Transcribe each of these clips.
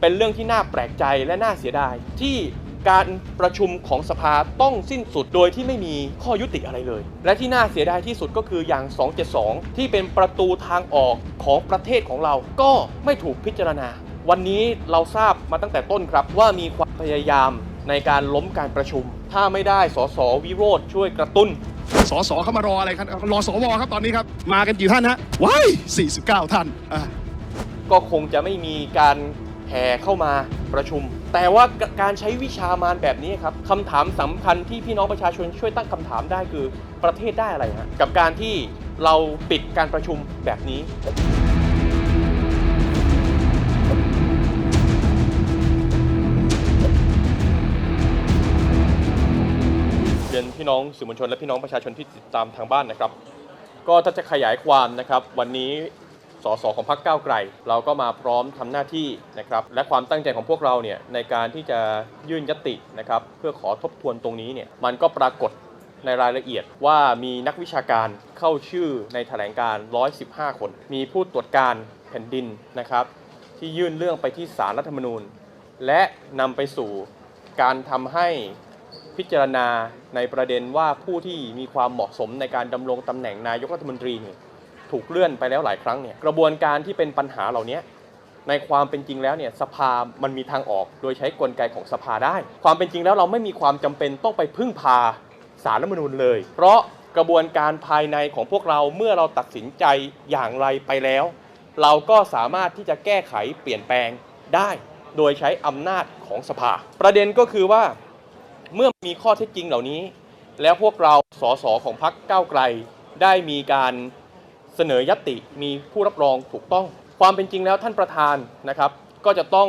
เป็นเรื่องที่น่าแปลกใจและน่าเสียดาย ที่การประชุมของสภาต้องสิ้นสุดโดยที่ไม่มีข้อยุติอะไรเลย และที่น่าเสียดายที่สุดก็คืออย่าง 272 ที่เป็นประตูทางออกของประเทศของเราก็ไม่ถูกพิจารณา วันนี้เราทราบมาตั้งแต่ต้นครับว่ามีความพยายามในการล้มการประชุม ถ้าไม่ได้สสวิโรธช่วยกระตุ้นสสเข้ามารออะไรครับรอสวครับตอนนี้ครับ มากันกี่ท่านฮะว้าย49 ท่านอะก็คงจะไม่มีการ แห่เข้ามาประชุม แต่ว่าการใช้วิชามารแบบนี้ครับคำถามสำคัญที่พี่น้องประชาชนช่วยตั้งคำถามได้คือประเทศได้อะไรฮะกับการที่เราปิดการประชุมแบบนี้เรียนพี่น้องสื่อมวลชนและพี่น้องประชาชนที่ติดตามทางบ้านนะครับ ก็ถ้าจะขยายความนะครับ วันนี้ สสของพรรคก้าวไกล เราก็มาพร้อมทำหน้าที่นะครับและความตั้งใจของพวกเราเนี่ยในการที่จะยื่นยตินะครับเพื่อขอทบทวนตรงนี้เนี่ยมันก็ปรากฏในรายละเอียดว่ามีนักวิชาการเข้าชื่อในแถลงการ 115 คน มีผู้ตรวจการแผ่นดินนะครับ ที่ยื่นเรื่องไปที่ศาลรัฐธรรมนูญ และนำไปสู่การทำให้พิจารณาในประเด็นว่าผู้ที่มีความเหมาะสมในการดำรงตำแหน่งนายกรัฐมนตรีเนี่ย ถูกเลื่อนไปแล้วหลายครั้งเนี่ยกระบวนการที่เป็นปัญหาเหล่านี้ในความเป็นจริงแล้วเนี่ยสภา มันมีทางออกโดยใช้กลไกของสภาได้ ความเป็นจริงแล้วเราไม่มีความจำเป็นต้องไปพึ่งพาสารรัฐมนูญเลย เพราะกระบวนการภายในของพวกเราเมื่อเราตัดสินใจอย่างไรไปแล้ว เราก็สามารถที่จะแก้ไขเปลี่ยนแปลงได้ โดยใช้อำนาจของสภา ประเด็นก็คือว่าเมื่อมีข้อเท็จจริงเหล่านี้ แล้วพวกเราสสของพรรคก้าวไกลได้มีการ เสนอยัติมีผู้รับรองถูกต้อง ความเป็นจริงแล้วท่านประธานนะครับก็จะต้อง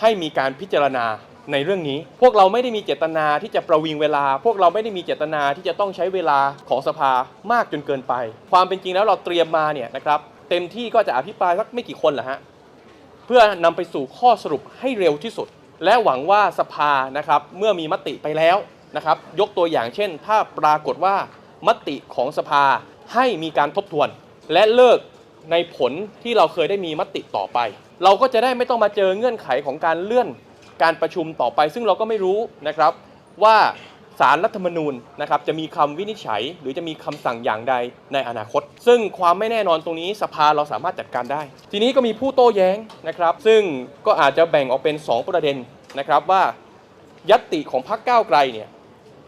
ให้มีการพิจารณาในเรื่องนี้ พวกเราไม่ได้มีเจตนาที่จะประวิงเวลา พวกเราไม่ได้มีเจตนาที่จะต้องใช้เวลาของสภามากจนเกินไป ความเป็นจริงแล้วเราเตรียมมาเนี่ยนะครับเต็มที่ก็จะอภิปรายสักไม่กี่คนแหละฮะเพื่อนำไปสู่ข้อสรุปให้เร็วที่สุด และหวังว่าสภานะครับเมื่อมีมติไปแล้วนะครับยกตัวอย่างเช่น ถ้าปรากฏว่ามติของสภาให้มีการทบทวน และเลิกในผลที่เราเคยได้มีมติต่อไป เราก็จะได้ไม่ต้องมาเจอเงื่อนไขของการเลื่อนการประชุมต่อไป ซึ่งเราก็ไม่รู้นะครับว่าสารรัฐธรรมนูญนะครับจะมีคำวินิจฉัย หรือจะมีคำสั่งอย่างใดในอนาคต ซึ่งความไม่แน่นอนตรงนี้สภาเราสามารถจัดการได้ ทีนี้ก็มีผู้โต้แย้งนะครับ ซึ่งก็อาจจะแบ่งออกเป็น 2 ประเด็นนะครับว่า ยัตติของพรรคก้าวไกลเนี่ย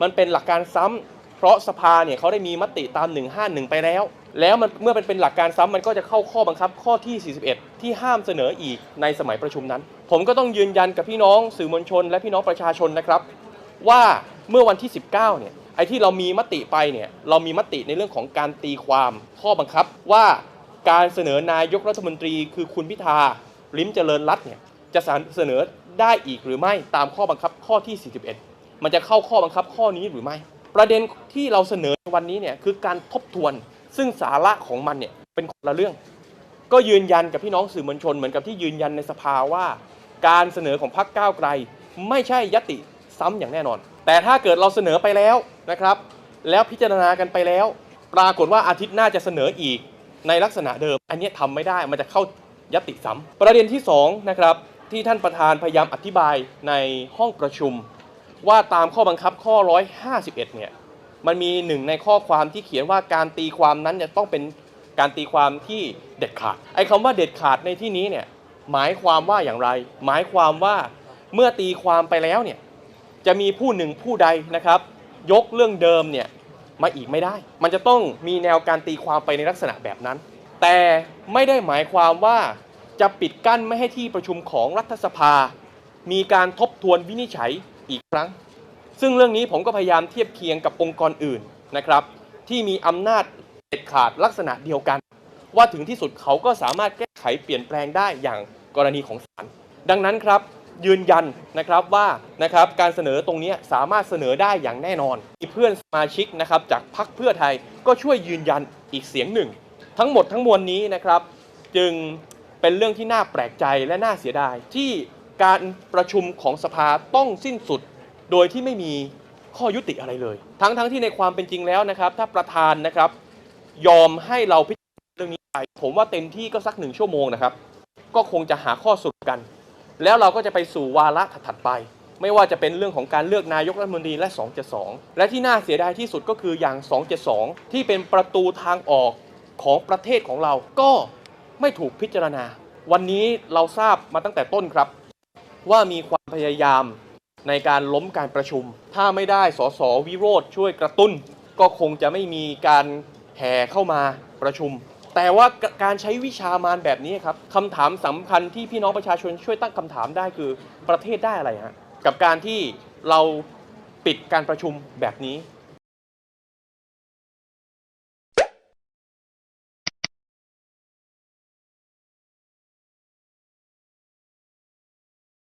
มันเป็นหลักการซ้ำ เพราะสภาเนี่ยเขาได้มีมติตาม 151 ไปแล้ว แล้วมันเมื่อมันเป็นหลักการซ้ำมันก็จะเข้าข้อบังคับข้อที่ 41 ที่ห้ามเสนออีกในสมัยประชุมนั้น ผมก็ต้องยืนยันกับพี่น้องสื่อมวลชน และพี่น้องประชาชนนะครับ ว่าเมื่อวันที่ 19 เนี่ยไอ้ที่เรามีมติไปเนี่ยเรามีมติในเรื่องของการตีความข้อบังคับว่าการเสนอนายกรัฐมนตรีคือคุณพิธาลิ้มเจริญรัตน์เนี่ยจะเสนอได้อีกหรือไม่ตามข้อบังคับข้อที่ 41 มันจะเข้าข้อบังคับข้อนี้หรือไม่ ประเด็นที่เราเสนอในวันนี้เนี่ยคือการทบทวนซึ่งสาระของมันเนี่ยเป็นคนละเรื่อง ก็ยืนยันกับพี่น้องสื่อมวลชนเหมือนกับที่ยืนยันในสภาว่า การเสนอของพรรคก้าวไกล ไม่ใช่ยติซ้ำอย่างแน่นอน แต่ถ้าเกิดเราเสนอไปแล้วนะครับ แล้วพิจารณากันไปแล้ว ปรากฏว่าอาทิตย์หน้าจะเสนออีกในลักษณะเดิม อันนี้ทำไม่ได้มันจะเข้ายติซ้ำประเด็นที่สองนะครับที่ท่านประธานพยายามอธิบายในห้องประชุม ว่าตามข้อบังคับข้อ 151 เนี่ย มันมีหนึ่งในข้อความที่เขียนว่าการตีความนั้นเนี่ยต้องเป็นการตีความที่เด็ดขาด ไอ้คำว่าเด็ดขาดในที่นี้เนี่ยหมายความว่าอย่างไร หมายความว่าเมื่อตีความไปแล้วเนี่ยจะมีผู้หนึ่งผู้ใดนะครับ ยกเรื่องเดิมเนี่ยมาอีกไม่ได้ มันจะต้องมีแนวการตีความไปในลักษณะแบบนั้น แต่ไม่ได้หมายความว่าจะปิดกั้นไม่ให้ที่ประชุมของรัฐสภา มีการทบทวนวินิจฉัย อีกครั้ง ซึ่งเรื่องนี้ผมก็พยายามเทียบเคียงกับองค์กรอื่นนะครับ ที่มีอำนาจเด็ดขาดลักษณะเดียวกัน ว่าถึงที่สุดเขาก็สามารถแก้ไขเปลี่ยนแปลงได้อย่างกรณีของศาลดังนั้นครับยืนยันนะครับว่านะครับการเสนอตรงนี้สามารถเสนอได้อย่างแน่นอนมีเพื่อนสมาชิกนะครับจากพรรคเพื่อไทยก็ช่วยยืนยันอีกเสียงหนึ่ง ทั้งหมดทั้งมวลนี้นะครับ จึงเป็นเรื่องที่น่าแปลกใจและน่าเสียดายที่ การประชุมของสภาต้องสิ้นสุดโดยที่ไม่มีข้อยุติอะไรเลย ทั้งทั้งที่ในความเป็นจริงแล้วนะครับ ถ้าประธานนะครับ ยอมให้เราพิจารณาเรื่องนี้ไปผมว่าเต็มที่ก็สักหนึ่งชั่วโมงนะครับ ก็คงจะหาข้อสรุปกัน แล้วเราก็จะไปสู่วาระถัดไป ไม่ว่าจะเป็นเรื่องของการเลือกนายกรัฐมนตรีและ 272 และที่น่าเสียดายที่สุดก็คืออย่าง 272 ที่เป็นประตูทางออกของประเทศของเราก็ไม่ถูกพิจารณา วันนี้เราทราบมาตั้งแต่ต้นครับ ว่ามีความพยายามในการล้มการประชุม ถ้าไม่ได้สสวิโรธช่วยกระตุ้น ก็คงจะไม่มีการแห่เข้ามาประชุม แต่ว่าการใช้วิชามารแบบนี้ครับคำถามสำคัญที่พี่น้องประชาชนช่วยตั้งคำถามได้คือประเทศได้อะไรฮะกับการที่เราปิดการประชุมแบบนี้